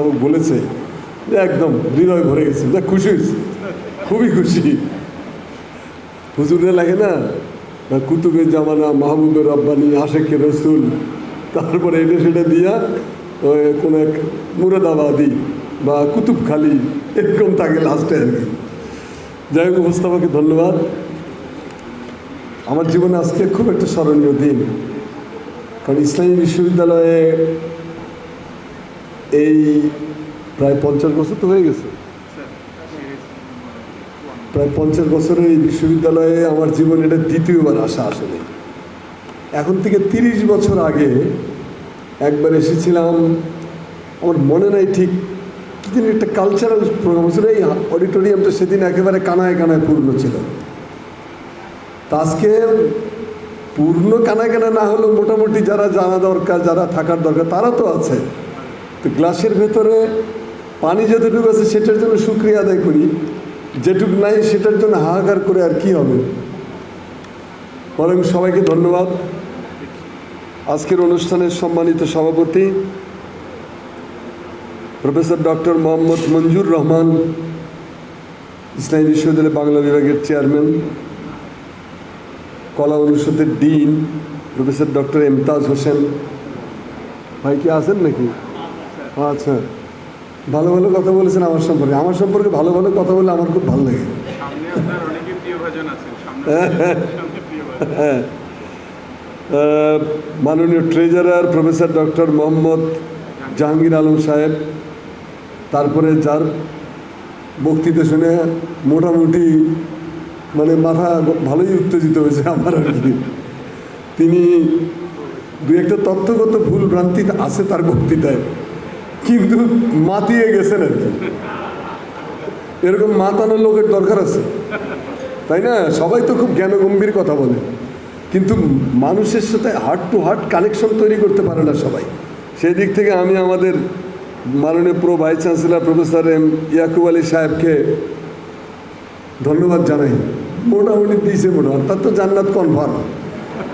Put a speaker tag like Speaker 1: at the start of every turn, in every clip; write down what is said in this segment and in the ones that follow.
Speaker 1: উপস্থাপক বলেছে যে একদম হৃদয় ভরে গেছে, যা খুশি হয়েছে, খুবই খুশি। হুজুরে লাগে না? কুতুবের জামানা মাহবুবের রব্বানি আশেকে রসুল, তারপরে এটা সেটা দিয়া ওই কোনো এক মুরাদাবাদি বা কুতুবখালি এরকম থাকে লাস্টে আর কি। যাই হোক উপস্থাপকে ধন্যবাদ। আমার জীবনে আজকে খুব একটা স্মরণীয় দিন, কারণ ইসলামী বিশ্ববিদ্যালয়ে এই প্রায় পঞ্চাশ বছর তো হয়ে গেছে। প্রায় পঞ্চাশ বছরের এই বিশ্ববিদ্যালয়ে আমার জীবনে এটা দ্বিতীয়বার আসা আসলে এখন থেকে তিরিশ বছর আগে একবার এসেছিলাম, আমার মনে নাই ঠিক কি একটা কালচারাল প্রোগ্রাম ছিল, এই অডিটোরিয়ামটা সেদিন একেবারে কানায় কানায় পূর্ণ ছিল। তা আজকে পূর্ণ কানায় কানায় না হলেও মোটামুটি যারা জানা দরকার, যারা থাকার দরকার, তারা তো আছে। তো গ্লাসের ভেতরে পানি যতটুকু আছে সেটার জন্য শুক্রিয়া আদায় করি। যেটুকু নাই সেটার জন্য হাহাকার করে আর কি হবে? বরং সবাইকে ধন্যবাদ। আজকের অনুষ্ঠানের সম্মানিত সভাপতি প্রফেসর ডক্টর মোহাম্মদ মঞ্জুর রহমান ইসলামী বিশ্ববিদ্যালয় বাংলা বিভাগের চেয়ারম্যান, কলা অনুষদের dean professor doctor Emtaz Hossain. ভাই কি আছেন নাকি? আচ্ছা। ভালো ভালো কথা বলেছেন আমার সম্পর্কে। আমার সম্পর্কে ভালো ভালো কথা বলে আমার খুব ভালো লাগে।
Speaker 2: প্রিয়ভাজন
Speaker 1: হ্যাঁ। মাননীয় treasurer professor doctor Mohammad Jahangir Alam সাহেব তারপরে যার বক্তৃতা শুনে মোটামুটি মানে মাথা ভালোই উত্তেজিত হয়েছে আমার আর কি। তিনি দু একটা তথ্যগত ভুল ভ্রান্তি আছে তার বক্তৃতায়। কিন্তু মাতিয়ে গেছেন আর কি। এরকম মাতানো লোকের দরকার আছে। তাই না? সবাই তো খুব জ্ঞানগম্ভীর কথা বলে। কিন্তু মানুষের সাথে হার্ট টু হার্ট কানেকশন তৈরি করতে পারে না সবাই। সেই দিক থেকে আমি আমাদের মাননীয় pro vice chancellor professor M Yakub Ali সাহেবকে ধন্যবাদ জানাই। মোটামুটি দিয়েছে মোটামুটি। তার তো জান্নাত কনফার্ম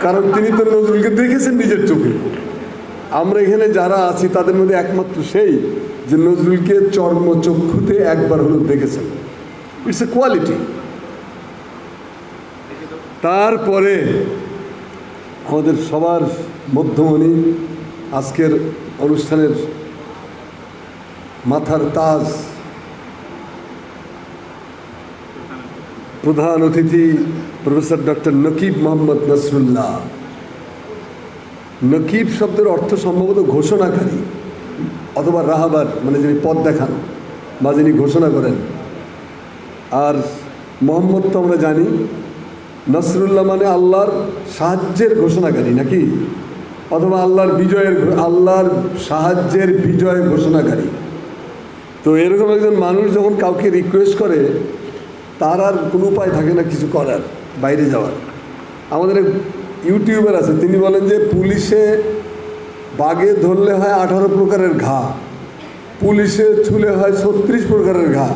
Speaker 1: কারণ তিনি তো নজরুলকে দেখেছেন নিজের চোখে। আমরা এখানে যারা আছি, তাদের মধ্যে একমাত্র সেই যে নজরুলকে চর্মচক্ষুতে একবার হলো দেখেছেন। ইটস এ কোয়ালিটি তারপরে আমাদের সবার মধ্যমণি আজকের অনুষ্ঠানের মাথার তাজ প্রধান অতিথি প্রফেসর ডক্টর নকিব মোহাম্মদ নসরুল্লাহ। নকিব শব্দের অর্থ সম্ভবত ঘোষণাকারী অথবা রাহাবার মানে যিনি পদ দেখান বা যিনি ঘোষণা করেন। আর মোহাম্মদ তো আমরা জানি, নসরুল্লাহ মানে আল্লাহর সাহায্যের ঘোষণাকারী নাকি? অথবা আল্লাহর বিজয়ের আল্লাহর সাহায্যের বিজয় ঘোষণাকারী। তো এরকম একজন মানুষ যখন কাউকে রিকোয়েস্ট করে, তার আর কোনো উপায় থাকে না কিছু করার, বাইরে যাওয়ার। আমাদের ইউটিউবার আছে, তিনি বলেন যে পুলিশে বাগে ধরলে হয় আঠারো প্রকারের ঘা, পুলিশে ছুলে হয় ছত্রিশ প্রকারের ঘা,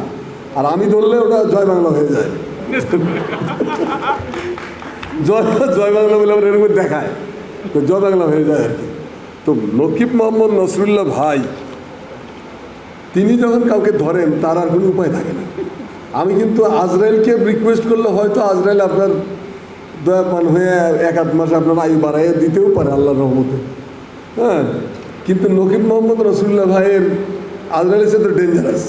Speaker 1: আর আমি ধরলে ওটা জয় বাংলা হয়ে যায়। জয় জয় বাংলা বলে আমরা এরকম দেখায়, তো জয় বাংলা হয়ে যায় আর কি। তো নকিব মোহাম্মদ নসরুল্লাহ ভাই, তিনি যখন কাউকে ধরেন, তার আর কোনো উপায় থাকে না। আমি কিন্তু আজরায়েলকে রিকোয়েস্ট করলে হয়তো আজরায়েল আপনার দয়াপান হয়ে এক আধ মাসে আপনার আয়ু বাড়াইয়া দিতেও পারে আল্লাহর রহমতে। হ্যাঁ কিন্তু নকিব মোহাম্মদ রসুল্লাহ ভাইয়ের আজরায়েল সে তো ডেঞ্জারাস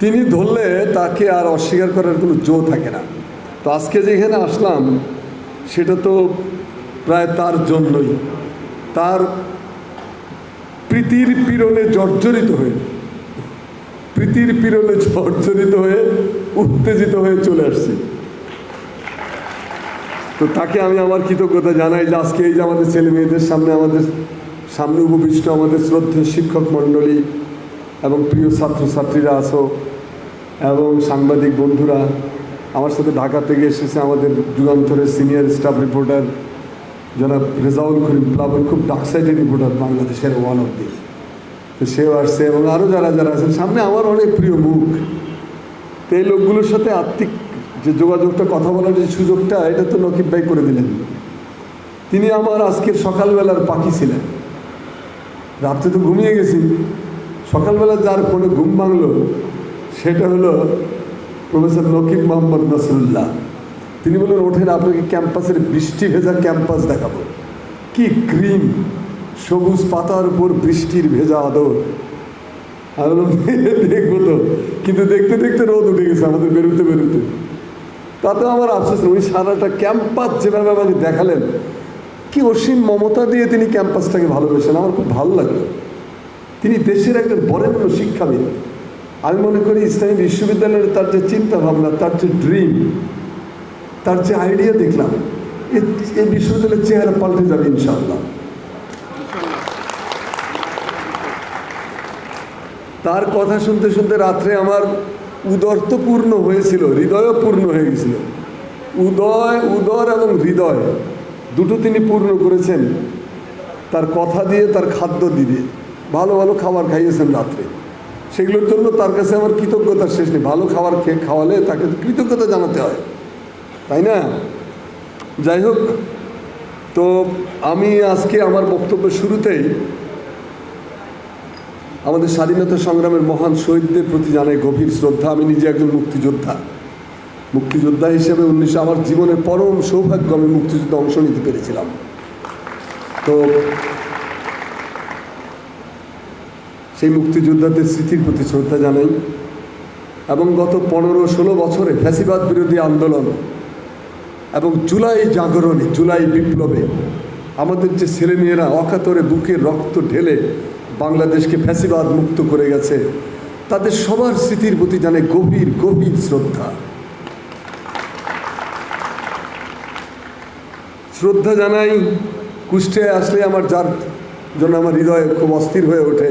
Speaker 1: তিনি ধরলে তাকে আর অস্বীকার করার কোনো জো থাকে না। তো আজকে যেখানে আসলাম, সেটা তো প্রায় তার জন্যই। তার প্রীতির পীড়নে জর্জরিত হয়ে, প্রীতির পীড়নে জর্জরিত হয়ে উত্তেজিত হয়ে চলে আসছি। তো তাকে আমি আমার কৃতজ্ঞতা জানাই যে আজকে এই যে আমাদের ছেলে মেয়েদের সামনে আমাদের সামনে উপবিষ্ট আমাদের শ্রদ্ধেয় শিক্ষক মণ্ডলী এবং প্রিয় ছাত্রছাত্রীরা আছো এবং সাংবাদিক বন্ধুরা, আমার সাথে ঢাকা থেকে এসেছে আমাদের যুগান্তরের সিনিয়র স্টাফ রিপোর্টার জনাব রেজাউল করিম প্লাবন, খুব ডাকসাইডের রিপোর্টার বাংলাদেশের ওয়ান অফ দি তো সেও আসছে এবং আরও যারা যারা আছেন, সামনে আমার অনেক প্রিয় মুখ। তো এই লোকগুলোর সাথে আত্মিক যে যোগাযোগটা কথা বলার যে সুযোগটা, এটা তো নকিব ভাই করে দিলেন। তিনি আমার আজকের সকালবেলার পাখি ছিলেন। রাত্রে তো ঘুমিয়ে গেছি সকালবেলা যার ফোনে ঘুম ভাঙলো, সেটা হলো প্রফেসর নকিব মোহাম্মদ নসরুল্লাহ। তিনি বললেন, ওঠেন, আপনাকে ক্যাম্পাসের বৃষ্টি ভেজা ক্যাম্পাস দেখাবো। কি গ্রিন সবুজ পাতার উপর বৃষ্টির ভেজা আদর। আমি দেখব তো। কিন্তু দেখতে দেখতে রোদ উঠে গেছে, আমাদের বেরোতে বেরোতে। তাতে আমার আফসোস। উনি সারাটা ক্যাম্পাস যেভাবে আমাকে দেখালেন, কি অসীম মমতা দিয়ে তিনি ক্যাম্পাসটাকে ভালোবেসেন আমার খুব ভালো লাগল। তিনি দেশের একজন বরেণ্য শিক্ষাবিদ। আমি মনে করি ইসলামী বিশ্ববিদ্যালয়ের তার যে চিন্তা ভাবনা তার যে ড্রিম তার যে আইডিয়া দেখলাম এই বিশ্ববিদ্যালয়ের চেহারা পাল্টে যাবে ইনশাআল্লাহ। তার কথা শুনতে শুনতে রাত্রে আমার উদর তো পূর্ণ হয়েছিল হৃদয়ও পূর্ণ হয়ে গেছিল। উদয়, উদর এবং হৃদয় দুটো তিনি পূর্ণ করেছেন। তার কথা দিয়ে, তার খাদ্য দিয়ে। ভালো ভালো খাবার খাইয়েছেন রাত্রে। সেগুলোর জন্য তার কাছে আমার কৃতজ্ঞতার শেষ নেই। ভালো খাবার খেয়ে খাওয়ালে তাকে কৃতজ্ঞতা জানাতে হয়। তাই না? যাই হোক, তো আমি আজকে আমার বক্তব্যের শুরুতেই আমাদের স্বাধীনতা সংগ্রামের মহান শহীদদের প্রতি জানাই গভীর শ্রদ্ধা। আমি নিজে একজন মুক্তিযোদ্ধা। মুক্তিযোদ্ধা হিসেবে উনিশশো আমার জীবনের পরম সৌভাগ্য আমি মুক্তিযুদ্ধে অংশ নিতে পেরেছিলাম। তো সেই মুক্তিযোদ্ধাদের স্মৃতির প্রতি শ্রদ্ধা জানাই এবং গত পনেরো ষোলো বছরে ফ্যাসিবাদ বিরোধী আন্দোলন এবং জুলাই জাগরণে, জুলাই বিপ্লবে আমাদের যে ছেলেমেয়েরা অকাতরে বুকের রক্ত ঢেলে বাংলাদেশকে ফ্যাসিবাদ মুক্ত করে গেছে, তাদের সবার স্মৃতির প্রতি জানে গভীর গভীর শ্রদ্ধা। শ্রদ্ধা জানাই কুষ্টিয়ায় আসলে আমার যার জন্য আমার হৃদয় খুব অস্থির হয়ে ওঠে,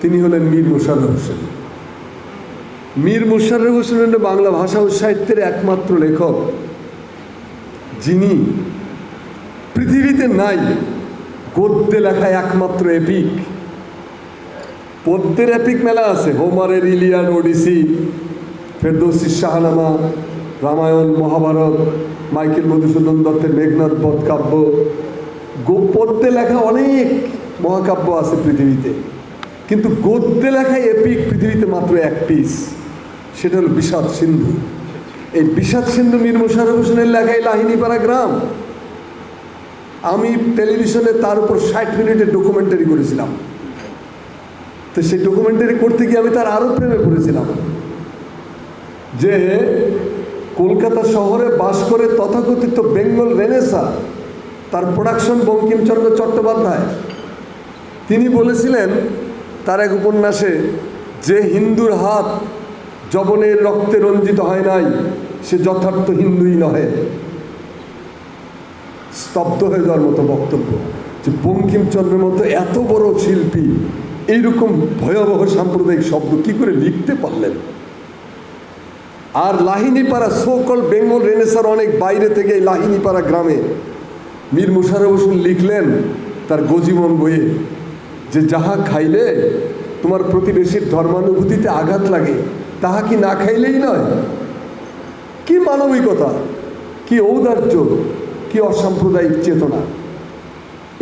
Speaker 1: তিনি হলেন মীর মোশাররফ হোসেন। মীর মোশাররফ হোসেন হলেন বাংলা ভাষা ও সাহিত্যের একমাত্র লেখক, যিনি পৃথিবীতে নাই, গদ্যে লেখা একমাত্র এপিক। পদ্যের এপিক মেলা আছে। হোমারের Iliad, Odyssey, Ferdowsi, Shahnameh, Ramayana, Mahabharata, Michael Madhusudan দত্তের মেঘনাথ বধ কাব্য। গো পদ্যে লেখা অনেক মহাকাব্য আছে পৃথিবীতে। কিন্তু গদ্যে লেখা এপিক পৃথিবীতে মাত্র এক পিস সেটা হলো বিষাদ সিন্ধু। এই বিষাদ সিন্ধু মীর মোশাররফ হোসেনের লেখায় লাহিনীপাড়া গ্রাম। আমি টেলিভিশনে তার উপর ষাট মিনিটের ডকুমেন্টারি করেছিলাম। তো সেই ডকুমেন্টারি করতে গিয়ে আমি তার আরও প্রেমে পড়েছিলাম। যে কলকাতা শহরে বাস করে তথাকথিত বেঙ্গল রেনেসা, তার প্রোডাকশন বঙ্কিমচন্দ্র চট্টোপাধ্যায়। তিনি বলেছিলেন তার এক উপন্যাসে, যে হিন্দুর হাত জবনের রক্তে রঞ্জিত হয় নাই, সে যথার্থ হিন্দুই নহে। স্তব্ধ হয়ে যাওয়ার মতো বক্তব্য। যে বঙ্কিমচন্দ্রের মতো এত বড় শিল্পী এইরকম ভয়াবহ সাম্প্রদায়িক শব্দ কি করে লিখতে পারলেন? আর লাহিনীপাড়া সোকল বেঙ্গল রেনেসার অনেক বাইরে থেকে এই লাহিনীপাড়া গ্রামে মীর মুশারফ হোসেন লিখলেন তার গজীবন বইয়ে যে যাহা খাইলে তোমার প্রতিবেশীর ধর্মানুভূতিতে আঘাত লাগে, তাহা কি না খাইলেই নয়? কি মানবিকতা, কি ঔদার্য, কি অসাম্প্রদায়িক চেতনা।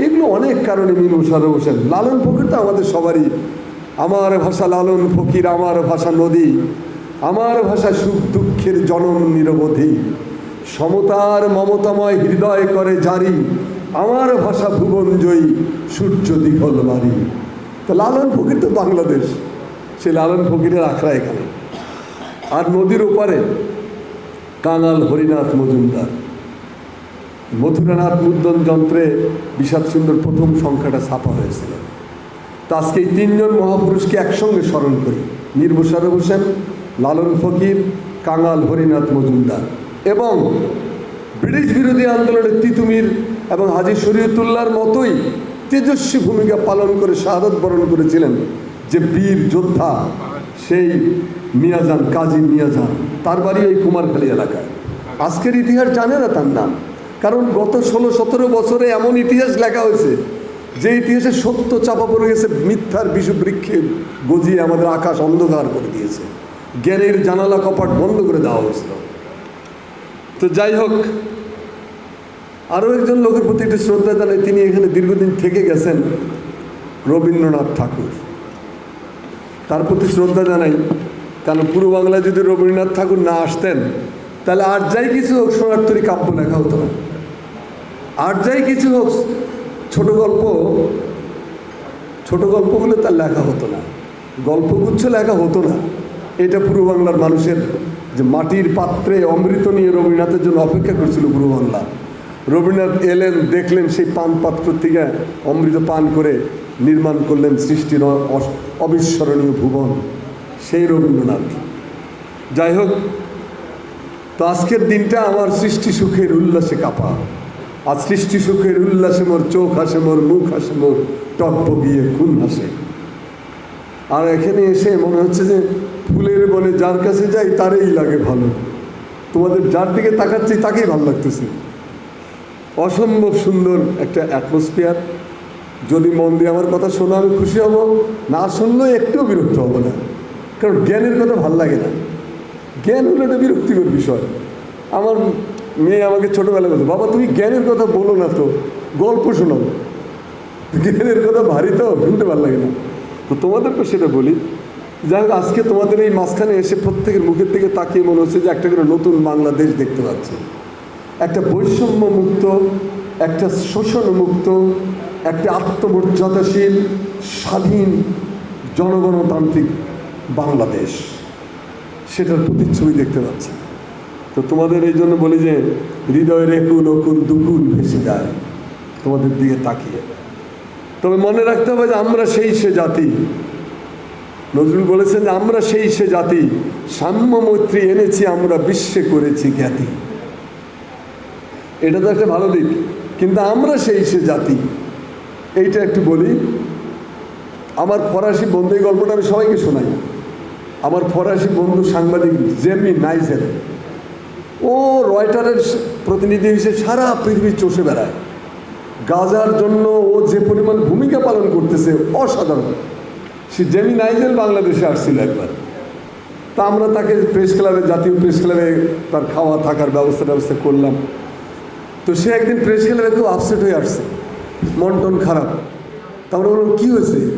Speaker 1: এগুলো অনেক কারণে মীর মুশারফ হোসেন। লালন ফকির তো আমাদের সবারই। আমার ভাষা লালন ফকির, আমার ভাষা নদী। আমার ভাষা সুখ দুঃখের জনম নিরবধি। সমতার মমতাময় হৃদয় করে জারি। আমার ভাষা ভুবন জয়ী, সূর্য দীঘল বাড়ি। তো লালন ফকির তো বাংলাদেশ। সে লালন ফকিরের আখড়া এখানে আর নদীর ওপারে কাঙাল হরিনাথ মজুমদার। মথুরানাথ মুদ্রণ যন্ত্রে বিষাদ সুন্দর প্রথম সংখ্যাটা ছাপা হয়েছিল তা আজকে এই তিনজন মহাপুরুষকে একসঙ্গে স্মরণ করি। মীর হোসেন, লালন ফকির, কাঙাল হরিনাথ মজুমদার এবং ব্রিটিশ বিরোধী আন্দোলনের তিতুমির এবং হাজি শরীয়তুল্লাহর মতোই তেজস্বী ভূমিকা পালন করে শাহাদত বরণ করেছিলেন যে বীর যোদ্ধা সেই মিয়াজান, কাজী মিয়াজান। তার বাড়ি এই কুমারখালী এলাকায়। আজকের ইতিহাস জানে না তার নাম। কারণ গত ষোলো সতেরো বছরে এমন ইতিহাস লেখা হয়েছে যে ইতিহাসে সত্য চাপা পড়ে গেছে, মিথ্যার বিষু বৃক্ষে গজিয়ে আমাদের আকাশ অন্ধকার করে দিয়েছে। জ্ঞানের জানালা কপাট বন্ধ করে দেওয়া হয়েছিল। তো যাই হোক, আরও একজন লোকের প্রতি একটু শ্রদ্ধা জানাই, তিনি এখানে দীর্ঘদিন থেকে গেছেন রবীন্দ্রনাথ ঠাকুর। তার প্রতি শ্রদ্ধা জানাই কারণ পূর্ব বাংলায় যদি রবীন্দ্রনাথ ঠাকুর না আসতেন, তাহলে আর যাই কিছু হোক সোনারতরী কাব্য লেখা হতো না। আর যাই কিছু হোক, ছোট গল্প ছোট গল্প গল্পগুলো তার লেখা হতো না। গল্পগুচ্ছ লেখা হতো না। এটা পূর্ব বাংলার মানুষের যে মাটির পাত্রে অমৃত নিয়ে রবীন্দ্রনাথের জন্য অপেক্ষা করছিল পূর্ব বাংলা। রবীন্দ্রনাথ এলেন, দেখলেন সেই পান পাত্র থেকে অমৃত পান করে নির্মাণ করলেন সৃষ্টির অবিস্মরণীয় ভুবন, সেই রবীন্দ্রনাথ। যাই হোক, তো আজকের দিনটা আমার সৃষ্টি সুখের উল্লাসে কাপা। আর সৃষ্টি সুখের উল্লাসে মোর চোখ হাসে মোর মুখ হাসে মোর টপ্প গিয়ে খুন হাসে আর এখানে এসে মনে হচ্ছে যে ফুলের বনে যার কাছে যাই, তারই লাগে ভালো। তোমাদের যার দিকে তাকাচ্ছি, তাকেই ভালো লাগতেছে। অসম্ভব সুন্দর একটা অ্যাটমসফিয়ার যদি মন দিয়ে আমার কথা শোনো, আমি খুশি হব। না শুনলেও একটুও বিরক্ত হব না। কারণ জ্ঞানের কথা ভালো লাগে না। জ্ঞান হলো একটা বিরক্তিকর বিষয়। আমার মেয়ে আমাকে ছোটোবেলায় বলতো, বাবা, তুমি জ্ঞানের কথা বলো না তো, গল্প শোনাও জ্ঞানের কথা ভারী তো, শুনতে ভালো লাগে না। তো তোমাদেরকে সেটা বলি। যাই হোক, আজকে তোমাদের এই মাঝখানে এসে প্রত্যেকের মুখের থেকে তাকিয়ে মনে হচ্ছে যে একটা করে নতুন বাংলাদেশ দেখতে পাচ্ছি। একটা বৈষম্য মুক্ত একটা শোষণ মুক্ত একটা আত্মমর্যাদাশীল, স্বাধীন, জনগণতান্ত্রিক বাংলাদেশ। সেটার প্রতিচ্ছবি দেখতে পাচ্ছি। তো তোমাদের এই জন্য বলি যে হৃদয়ের একুল অকুল দুকুল ভেসে যায়, তোমাদের দিকে তাকিয়ে। তবে মনে রাখতে হবে যে আমরা সেই সে জাতি। নজরুল বলেছেন যে আমরা সেই সে জাতি, সাম্য মৈত্রী এনেছি, আমরা বিশ্বে করেছি খ্যাতি এটা তো একটা ভালো দিক, কিন্তু আমরা সেই সে জাতি। এইটা একটু বলি, আমার ফরাসি বন্ধু এই গল্পটা আমি সবাইকে শোনাই। আমার ফরাসি বন্ধু সাংবাদিক জেমি নাইজেল ও রয়টারের প্রতিনিধি হিসেবে সারা পৃথিবী চষে বেড়ায়। গাজার জন্য ও যে পরিমাণ ভূমিকা পালন করতেছে, অসাধারণ। সে জেমি নাইজেল বাংলাদেশে আসছিল একবার। তা আমরা তাকে প্রেস ক্লাবে জাতীয় প্রেস ক্লাবে তার খাওয়া থাকার ব্যবস্থা ব্যবস্থা করলাম। তো সে একদিন প্রেস ক্লাবে খুব আপসেট হয়ে আসছে। মন টন খারাপ। তা আমরা বললাম, কী হয়েছে?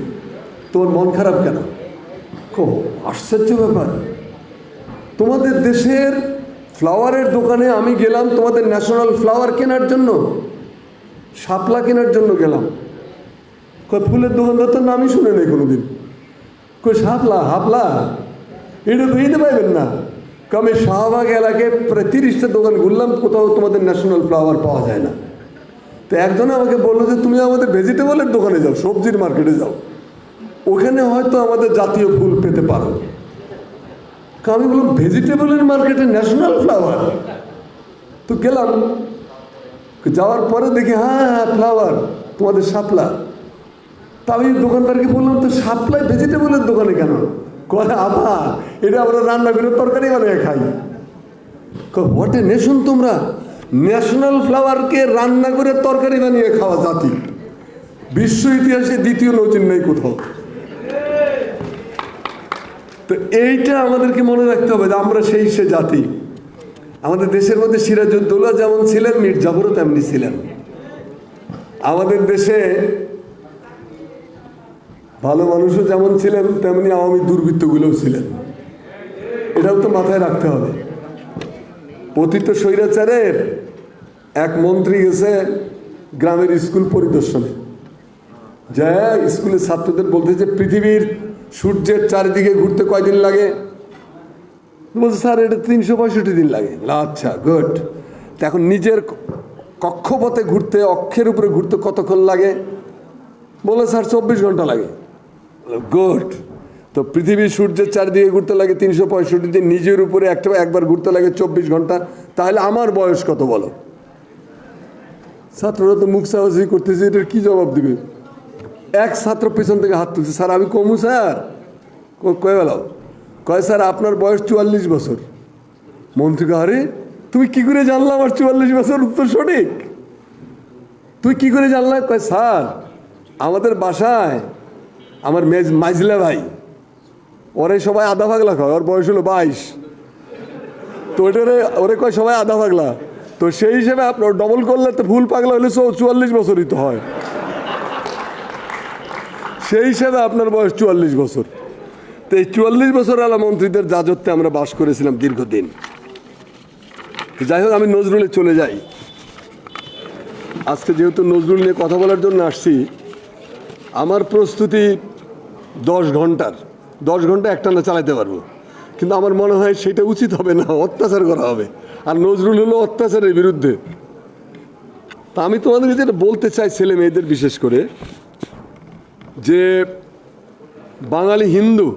Speaker 1: তোমার মন খারাপ কেন? কো আশ্চর্য ব্যাপার। তোমাদের দেশের ফ্লাওয়ারের দোকানে আমি গেলাম, তোমাদের ন্যাশনাল ফ্লাওয়ার কেনার জন্য। শাপলা কেনার জন্য গেলাম। কয় ফুলের দোকানদার তো নামই শুনে নেই কোনোদিন। কই, শাপলা, হাপলা, এটা তো পারবেন না। আমি শাহবাগ এলাকায় প্রায় তিরিশটা দোকান ঘুরলাম, কোথাও তোমাদের ন্যাশনাল ফ্লাওয়ার পাওয়া যায় না। তো একজনে আমাকে বলল যে, তুমি আমাদের ভেজিটেবলের দোকানে যাও, সবজির মার্কেটে যাও। ওখানে হয়তো আমাদের জাতীয় ফুল পেতে পারো। আমি বললাম ভেজিটেবলের মার্কেটে ন্যাশনাল ফ্লাওয়ার তো গেলাম। যাওয়ার পরে দেখি হ্যাঁ হ্যাঁ ফ্লাওয়ার তোমাদের শাপলা। তা আমি দোকানদারকে বললাম, তো শাপলায় ভেজিটেবলের দোকানে কেন? কয় আবা এটা আমরা রান্না করে তরকারি বানিয়ে খাই। হোয়াট এ নেশন তোমরা! ন্যাশনাল ফ্লাওয়ারকে রান্না করে তরকারি বানিয়ে খাওয়া জাতি। বিশ্ব ইতিহাসে দ্বিতীয় নজির নেই কোথাও? তো এইটা আমাদেরকে মনে রাখতে হবে যে আমরা সেই সে জাতি। আমাদের দেশের মধ্যে সিরাজউদ্দৌলা যেমন ছিলেন, মীর জাফরও তেমনি ছিলেন। আমাদের দেশে ভালো মানুষও যেমন ছিলেন, তেমনি আওয়ামী দুর্বৃত্তগুলোও ছিলেন। এটাও তো মাথায় রাখতে হবে। পতিত স্বৈরাচারের এক মন্ত্রী গেছে গ্রামের স্কুল পরিদর্শনে। যা স্কুলের ছাত্রদের বলতে যে পৃথিবীর সূর্যের চারিদিকে ঘুরতে কয়দিন লাগে? বলছে স্যার, এটা তিনশো পঁয়ষট্টি দিন লাগে। আচ্ছা গুড তা এখন নিজের কক্ষপথে ঘুরতে, অক্ষের উপরে ঘুরতে কতক্ষণ লাগে? বলে স্যার, চব্বিশ ঘণ্টা লাগে। গুড তো পৃথিবী সূর্যের চারিদিকে ঘুরতে লাগে তিনশো পঁয়ষট্টি দিন, নিজের উপরে একটা, একবার ঘুরতে লাগে চব্বিশ ঘণ্টা। তাহলে আমার বয়স কত বলো? ছাত্ররা তো মুখ সাহসী করতেছে, এটার কি জবাব দিবে? এক ছাত্র পেছন থেকে হাত তুলছে। স্যার, আমি কমু, স্যার। কয়ে বেলাও কয়, স্যার, আপনার বয়স চুয়াল্লিশ বছর। মন্ত্রী আরে, তুমি কি করে জানলা আমার চুয়াল্লিশ বছর উত্তর সঠিক? তুই কি করে জানলা? কয়, স্যার, আমাদের বাসায় আমার মেজ মাইজলা ভাই, ওরে সবাই আধা পাগলা কয়, ওর বয়স হলো বাইশ। তো ওটারে ওরে কয়, সবাই আধা পাগলা। তো সেই হিসেবে আপনার ডবল করলে তো ভুল পাগলা হলে চুয়াল্লিশ বছরই তো হয়। সেই হিসেবে আপনার বয়স চুয়াল্লিশ বছর। তো এই চুয়াল্লিশ বছর আলা মন্ত্রীদের রাজত্বে আমরা বাস করেছিলাম দীর্ঘদিন। যাই হোক, আমি নজরুলে চলে যাই। আজকে যেহেতু নজরুল নিয়ে কথা বলার জন্য আসছি, আমার প্রস্তুতি দশ ঘণ্টার। দশ ঘণ্টা একটানা চালাতে পারব। কিন্তু আমার মনে হয় সেটা উচিত হবে না, অত্যাচার করা হবে। আর নজরুল হলো অত্যাচারের বিরুদ্ধে। তা আমি তোমাদেরকে যেটা বলতে চাই, ছেলে মেয়েদের বিশেষ করে যে বাঙালি হিন্দু,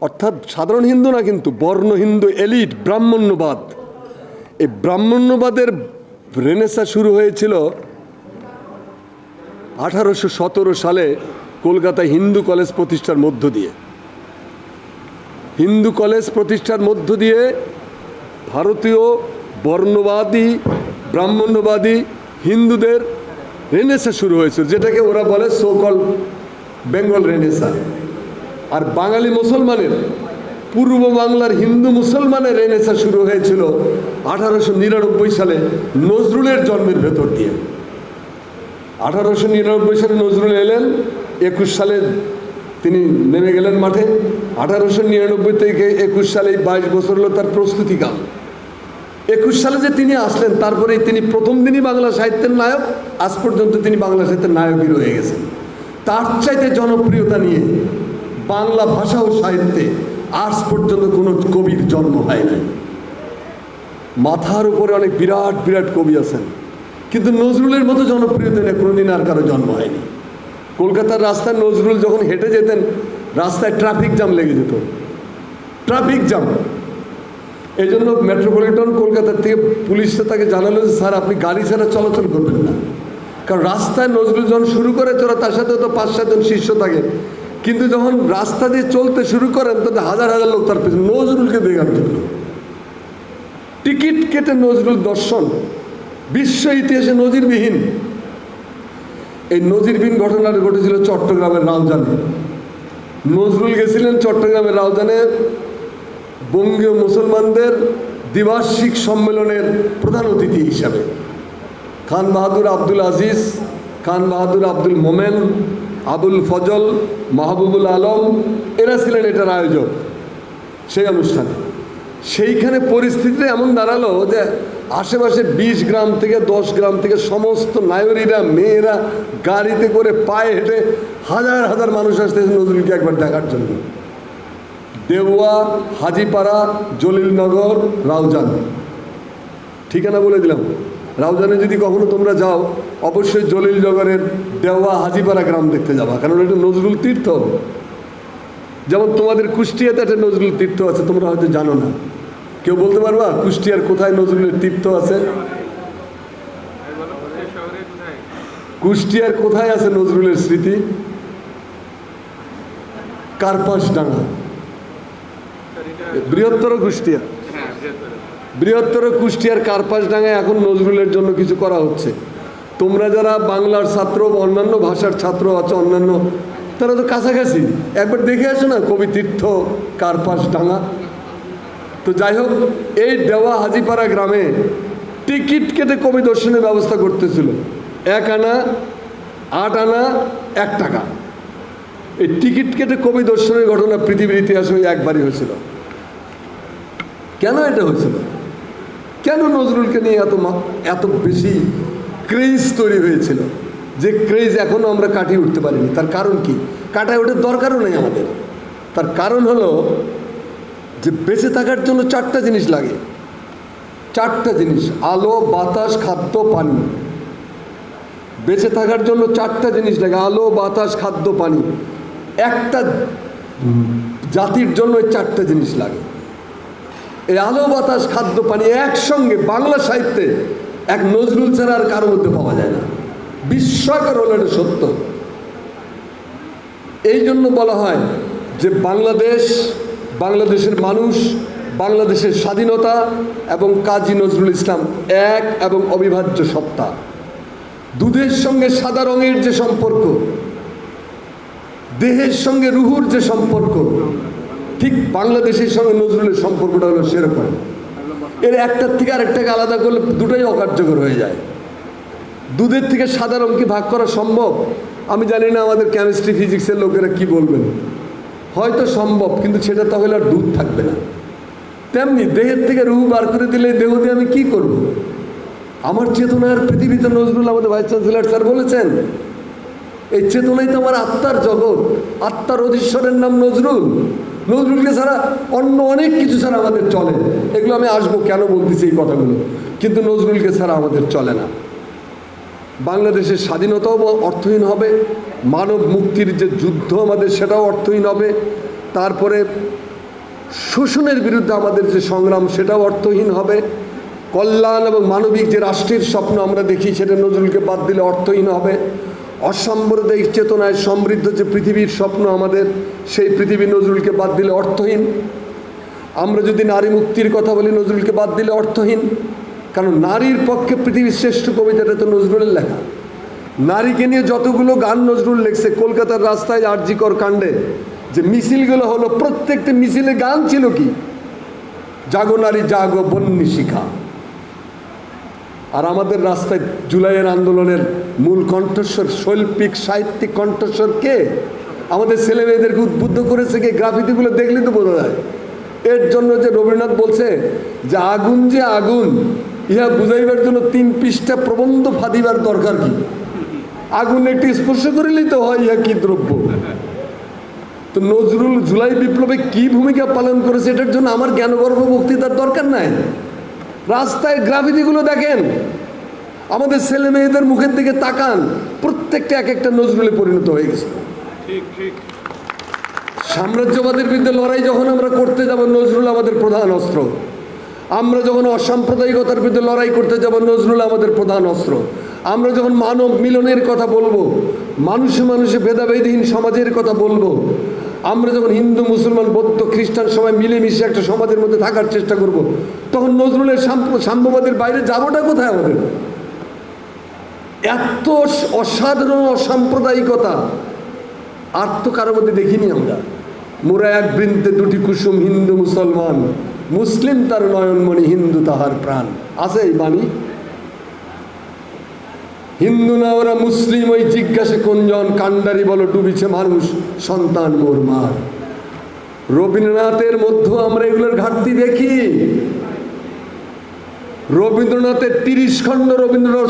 Speaker 1: অর্থাৎ সাধারণ হিন্দু না কিন্তু বর্ণ হিন্দু এলিট, ব্রাহ্মণ্যবাদ। এই ব্রাহ্মণ্যবাদের রেনেসা শুরু হয়েছিল আঠারোশো সতেরো সালে কলকাতায় হিন্দু কলেজ প্রতিষ্ঠার মধ্য দিয়ে। হিন্দু কলেজ প্রতিষ্ঠার মধ্য দিয়ে ভারতীয় বর্ণবাদী, ব্রাহ্মণ্যবাদী হিন্দুদের রেনেসা শুরু হয়েছিল, যেটাকে ওরা বলে সোকল বেঙ্গল রেনেসা আর বাঙালি মুসলমানের, পূর্ব বাংলার হিন্দু মুসলমানের রেনেসা শুরু হয়েছিল আঠারোশো নিরানব্বই সালে নজরুলের জন্মের ভেতর দিয়ে। আঠারোশো নিরানব্বই সালে নজরুল এলেন, একুশ সালে তিনি নেমে গেলেন মাঠে। আঠারোশো নিরানব্বই থেকে একুশ সালে বাইশ বছর হলো তার প্রস্তুতিকাল একুশ সালে যে তিনি আসলেন তারপরে তিনি প্রথম দিনই বাংলা সাহিত্যের নায়ক, আজ পর্যন্ত তিনি বাংলা সাহিত্যের নায়কই রয়ে গেছেন। তার চাইতে জনপ্রিয়তা নিয়ে বাংলা ভাষা ও সাহিত্যে আজ পর্যন্ত কোনো কবির জন্ম হয় নাই মাথার উপরে অনেক বিরাট বিরাট কবি আছেন, কিন্তু নজরুলের মতো জনপ্রিয়তা নিয়ে কোনোদিন আর কারও জন্ম হয়নি। কলকাতার রাস্তায় নজরুল যখন হেঁটে যেতেন, রাস্তায় ট্রাফিক জ্যাম লেগে যেত। Traffic jam. এই জন্য মেট্রোপলিটন কলকাতার থেকে পুলিশটা তাকে জানালো যে, স্যার, আপনি গাড়ি ছাড়া চলাচল করবেন না। কারণ রাস্তায় নজরুল যখন শুরু করে, তোরা তার সাথে তো পাঁচ সাতজন শিষ্য থাকে। কিন্তু যখন রাস্তা দিয়ে চলতে শুরু করেন তাতে হাজার হাজার লোক তার পেছনে নজরুলকে দেখার জন্য টিকিট কেটে নজরুল দর্শন। বিশ্ব ইতিহাসে নজিরবিহীন। এই নজিরবিহীন ঘটনাটা ঘটেছিল চট্টগ্রামের রাউজানে নজরুল গেছিলেন চট্টগ্রামের রাউজানে বঙ্গীয় মুসলমানদের দ্বিবার্ষিক সম্মেলনের প্রধান অতিথি হিসাবে খান বাহাদুর আব্দুল আজিজ, খান বাহাদুর আব্দুল মোমেন, আবুল ফজল, মাহবুবুল আলম, এরা ছিলেন এটার আয়োজক সেই অনুষ্ঠানে। সেইখানে পরিস্থিতিটা এমন দাঁড়াল যে আশেপাশে বিশ গ্রাম থেকে দশ গ্রাম থেকে সমস্ত নায়রীরা, মেয়েরা গাড়িতে করে পায়ে হেঁটে হাজার হাজার মানুষ আসতেছে নজরুলকে একবার দেখার জন্য। দেওয়া হাজিপাড়া, জলিলনগর, রাউজান। ঠিকানা বলে দিলাম। রাউজানে যদি কখনো তোমরা যাও, অবশ্যই জলিল জলিলনগরের দেওয়া হাজিপাড়া গ্রাম দেখতে যাবা। কারণ এটা নজরুল তীর্থ। যেমন তোমাদের কুষ্টিয়াতে একটা নজরুল তীর্থ আছে, তোমরা হয়তো জানো না। কেউ বলতে পারবা, কুষ্টিয়ার কোথায় নজরুলের তীর্থ আছে? কুষ্টিয়ার কোথায় আছে নজরুলের স্মৃতি? কার্পাস
Speaker 2: এটা
Speaker 1: বৃহত্তর কুষ্টিয়া।
Speaker 2: বৃহত্তর
Speaker 1: কুষ্টিয়ার কার্পাস ডাঙ্গায় এখন নজরুলের জন্য কিছু করা হচ্ছে। তোমরা যারা বাংলার ছাত্র, অন্যান্য ভাষার ছাত্র আছো, অন্যান্য, তারা তো কাছাকাছি। একবার দেখে আসো না, কবি তীর্থ কার্পাস ডাঙ্গা তো যাই হোক, এই দেওয়া হাজিপাড়া গ্রামে টিকিট কেটে কবি দর্শনের ব্যবস্থা করতেছিল। এক আনা, আট আনা, এক টাকা। এই টিকিট কেটে কবি দর্শনের ঘটনা পৃথিবীর ইতিহাসে ওই একবারই হয়েছিল। কেন এটা হয়েছিল? কেন নজরুলকে নিয়ে এত এত বেশি ক্রেজ তৈরি হয়েছিল? যে ক্রেজ এখনও আমরা কাটিয়ে উঠতে পারিনি। তার কারণ কি? কাটায় ওঠার দরকারও নেই আমাদের। তার কারণ হলো যে বেঁচে থাকার জন্য চারটা জিনিস লাগে। চারটা জিনিস, আলো, বাতাস, খাদ্য, পানি। বেঁচে থাকার জন্য চারটা জিনিস লাগে, আলো, বাতাস, খাদ্য, পানি। একটা জাতির জন্য চারটা জিনিস লাগে। এই আলো, বাতাস, খাদ্য, পানি একসঙ্গে বাংলা সাহিত্যে এক নজরুল ছাড়া আর কারোর মধ্যে পাওয়া যায় না। বিস্ময়কর হলো এটা সত্য। এই জন্য বলা হয় যে বাংলাদেশ, বাংলাদেশের মানুষ, বাংলাদেশের স্বাধীনতা এবং কাজী নজরুল ইসলাম এক এবং অবিভাজ্য সত্তা। দুধের সঙ্গে সাদা রঙের যে সম্পর্ক দেহের সঙ্গে রুহুর যে সম্পর্ক, ঠিক বাংলাদেশের সঙ্গে নজরুলের সম্পর্কটা হলো সেরকম। এর একটার থেকে আরেকটাকে আলাদা করলে দুটোই অকার্যকর হয়ে যায়। দুধের থেকে সাদা রঙ কি ভাগ করা সম্ভব? আমি জানি না আমাদের কেমিস্ট্রি ফিজিক্সের লোকেরা কি বলবেন। হয়তো সম্ভব, কিন্তু সেটা তাহলে আর দুধ থাকবে না। তেমনি দেহের থেকে রুহু বার করে দিলে দেহ দিয়ে আমি কি করব? আমার চেতনার পৃথিবীতে নজরুল আমাদের ভাইস চ্যান্সেলার স্যার বলেছেন এই চেতনাই তো আমার আত্মার জগৎ। আত্মার অধীশ্বরের নাম নজরুল। নজরুলকে ছাড়া অন্য অনেক কিছু ছাড়া আমাদের চলে। এগুলো আমি আসব কেন বলতেছি এই কথাগুলো? কিন্তু নজরুলকে ছাড়া আমাদের চলে না। বাংলাদেশের স্বাধীনতাও অর্থহীন হবে। মানব মুক্তির যে যুদ্ধ আমাদের, সেটাও অর্থহীন হবে। তারপরে শোষণের বিরুদ্ধে আমাদের যে সংগ্রাম, সেটাও অর্থহীন হবে। কল্যাণ এবং মানবিক যে রাষ্ট্রের স্বপ্ন আমরা দেখি, সেটা নজরুলকে বাদ দিলে অর্থহীন হবে। অসাম্প্রদায়িক চেতনায় সমৃদ্ধ যে পৃথিবীর স্বপ্ন আমাদের, সেই পৃথিবী নজরুলকে বাদ দিলে অর্থহীন। আমরা যদি নারী মুক্তির কথা বলি, নজরুলকে বাদ দিলে অর্থহীন। কারণ নারীর পক্ষে পৃথিবীর শ্রেষ্ঠ কবিতাটা তো নজরুলের লেখা। নারীকে নিয়ে যতগুলো গান নজরুল লেখছে, কলকাতার রাস্তায় আরজিকর কাণ্ডে, যে মিছিলগুলো হলো, প্রত্যেকটি মিছিলে গান ছিল কি? জাগো নারী, জাগো বন্যী শিখা। আর আমাদের রাস্তায় জুলাইয়ের আন্দোলনের মূল কণ্ঠস্বর, শৈল্পিক, সাহিত্যিক কণ্ঠস্বর কে? আমাদের ছেলে মেয়েদেরকে উদ্বুদ্ধ করেছে কি? গ্রাফিতিগুলো দেখলে তো বোঝা যায় এর জন্য যে রবীন্দ্রনাথ বলছে যে, আগুন যে আগুন, ইহা বুঝাইবার জন্য তিন পৃষ্ঠা প্রবন্ধ ফাদিবার দরকার কি? আগুন একটি স্পর্শ করিলেই তো হয় ইহা কি দ্রব্য? তো নজরুল জুলাই বিপ্লবে কি ভূমিকা পালন করেছে, এটার জন্য আমার জ্ঞানগর্ভ বক্তৃতার দরকার নাই। রাস্তায় গ্রাফিতিগুলো দেখেন। আমাদের ছেলে মেয়েদের মুখের দিকে তাকান প্রত্যেকটা এক একটা নজরুলে পরিণত হয়ে গেছে। সাম্রাজ্যবাদের বিরুদ্ধে লড়াই যখন আমরা করতে যাব নজরুল আমাদের প্রধান অস্ত্র। আমরা যখন অসাম্প্রদায়িকতার বিরুদ্ধে লড়াই করতে যাব নজরুল আমাদের প্রধান অস্ত্র। আমরা যখন মানব মিলনের কথা বলব মানুষে মানুষে ভেদাভেদহীন সমাজের কথা বলব আমরা যখন হিন্দু, মুসলমান, বৌদ্ধ, খ্রিস্টান সবাই মিলেমিশে একটা সমাজের মধ্যে থাকার চেষ্টা করব। তখন নজরুলের সাম্যবাদের বাইরে যাবোটা কোথায় আমাদের? এত অসাধারণ অসাম্প্রদায়িকতা, আর তো কারোর মধ্যে দেখিনি আমরা। মোরা এক বৃন্তে দুটি কুসুম হিন্দু, মুসলমান, মুসলিম তার নয়নমণি হিন্দু তাহার প্রাণ। আছে এই বাণী? হিন্দু না, ওরা মুসলিম, ওই জিজ্ঞাসে কোনজন কান্ডারি বলো, ডুবিছে মানুষ, সন্তান মোর মার। রবীন্দ্রনাথের মধ্যে আমরা এগুলোর ঘাটতি দেখি। রবীন্দ্রনাথের তিরিশ খণ্ড রবীন্দ্রনাথ